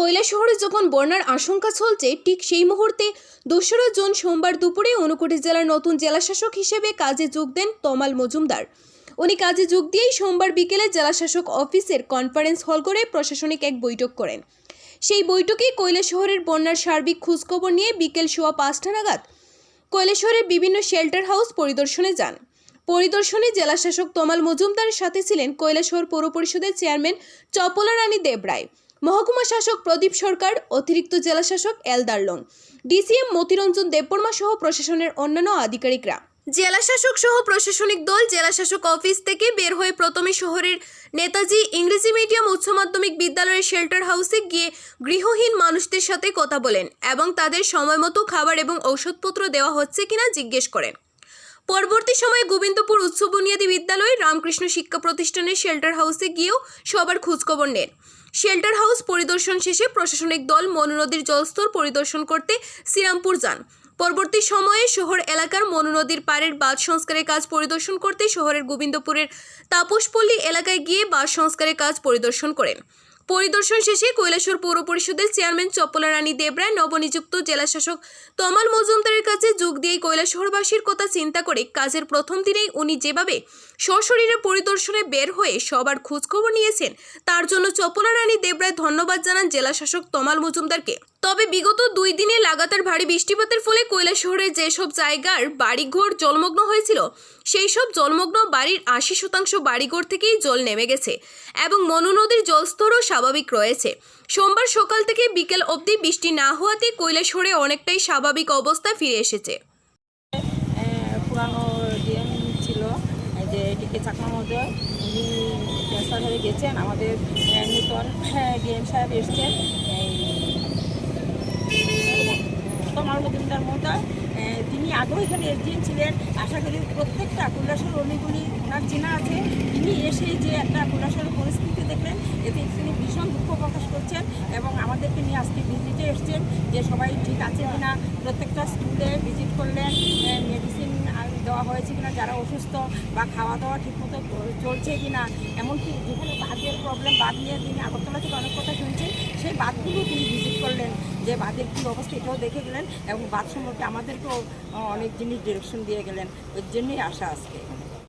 কৈলা শহরে যখন বন্যার আশঙ্কা চলছে, ঠিক সেই মুহূর্তে দোসরা জুন সোমবার দুপুরে ঊনকোটি জেলার নতুন জেলাশাসক হিসেবে কাজে যোগ দেন তমাল মজুমদার। উনি কাজে যোগ দিয়েই সোমবার বিকেলে জেলাশাসক অফিসের কনফারেন্স হল করে প্রশাসনিক এক বৈঠক করেন। সেই বৈঠকে কৈলা শহরের বন্যার সার্বিক খোঁজখবর নিয়ে বিকেল সোয়া পাঁচটা নাগাদ কৈলাসহরের বিভিন্ন শেল্টার হাউস পরিদর্শনে যান। পরিদর্শনে জেলাশাসক তমাল মজুমদারের সাথে ছিলেন কৈলাসহর পৌর পরিষদের চেয়ারম্যান চপলা রানী দেবরায়। মহকুমা শাসক প্রদীপ সরকার, অতিরিক্ত জেলা জেলাশাসক এলদারলং ডিসিএম মতিরঞ্জন দেববর্মা সহ প্রশাসনের অন্যান্য আধিকারিকরা। জেলাশাসক সহ প্রশাসনিক দল জেলাশাসক অফিস থেকে বের হয়ে প্রথমে শহরের নেতাজি ইংরেজি মিডিয়াম উচ্চ মাধ্যমিক বিদ্যালয়ের শেল্টার হাউসে গিয়ে গৃহহীন মানুষদের সাথে কথা বলেন এবং তাদের সময়মতো খাবার এবং ঔষধপত্র দেওয়া হচ্ছে কিনা জিজ্ঞেস করেন। পরবর্তী সময়ে গোবিন্দপুর উচ্চ বুনিয়াদী বিদ্যালয় রামকৃষ্ণ শিক্ষা প্রতিষ্ঠানের শেল্টার হাউসে গিয়েও সবার খোঁজখবর নেন। শেল্টার হাউস পরিদর্শন শেষে প্রশাসনিক দল মনু নদীর জলস্তর পরিদর্শন করতে শ্রীরামপুর যান। পরবর্তী সময়ে শহর এলাকার মনু নদীর পাড়ের বাঁধ সংস্কারের কাজ পরিদর্শন করতে শহরের গোবিন্দপুরের তাপসপল্লী এলাকায় গিয়ে বাঁধ সংস্কারের কাজ পরিদর্শন করেন। পরিদর্শন শেষে কৈলাসর পৌর পরিষদের চেয়ারম্যান চপ্পলা রানী দেবরায় নবনিযুক্ত জেলাশাসক তমাল মজুমদারের কাছে যোগ দিয়ে কৈলাসহরবাসীর কথা চিন্তা করে কাজের প্রথম দিনেই উনি যেভাবে সশরীরে পরিদর্শনে বের হয়ে সবার খোঁজখবর নিয়েছেন, তার জন্য চপ্পলা রানী দেবরায় ধন্যবাদ জানান জেলাশাসক তমাল মজুমদারকে। তবে বিগত দুই দিনে লাগাতার ভারী বৃষ্টিপাতের ফলে কৈলাসহরের যেসব জায়গার বাড়িঘর জলমগ্ন হয়েছিল সেই সব জলমগ্ন বাড়ির আশি শতাংশ বাড়িঘর থেকেই জল নেমে গেছে এবং মনু নদীর জলস্তরও স্বাভাবিক রয়েছে। সোমবার সকাল থেকে বিকেল অবধি বৃষ্টি না হওয়াতে কৈলাসহরে অনেকটাই স্বাভাবিক অবস্থা ফিরে এসেছে। চাকমা উনি হয়ে গেছেন, আমাদের নূতন ডিএম সাহেব এসছেন। তমাল মজুমদার মহোদয় তিনি আগেও এখানে এসডিএম ছিলেন। আশা করি প্রত্যেকটা কৈলাসর অলিগুলি ওনার চেনা আছে। তিনি এসে যে একটা কৈলাসরের পরিস্থিতি দেখলেন, এতে তিনি ভীষণ দুঃখ প্রকাশ করছেন এবং আমাদেরকে নিয়ে আজকে ভিজিটে এসছেন যে সবাই ঠিক আছে কিনা। প্রত্যেকটা স্কুলে ভিজিট করলেন মেডিসিন দেওয়া হয়েছে কিনা, যারা অসুস্থ বা খাওয়া দাওয়া ঠিকমতো চলছে কিনা। এমনকি যেখানে বাঁধের প্রবলেম বাদ নিয়ে তিনি আগরতলা থেকে অনেক কথা শুনছেন, সেই বাদগুলো তিনি যে বাদের কী অবস্থা এটাও দেখে গেলেন এবং বাঁধ সম্পর্কে আমাদেরকেও অনেক জিনিস ডিরেকশন দিয়ে গেলেন। ওই জন্যই আসা আজকে।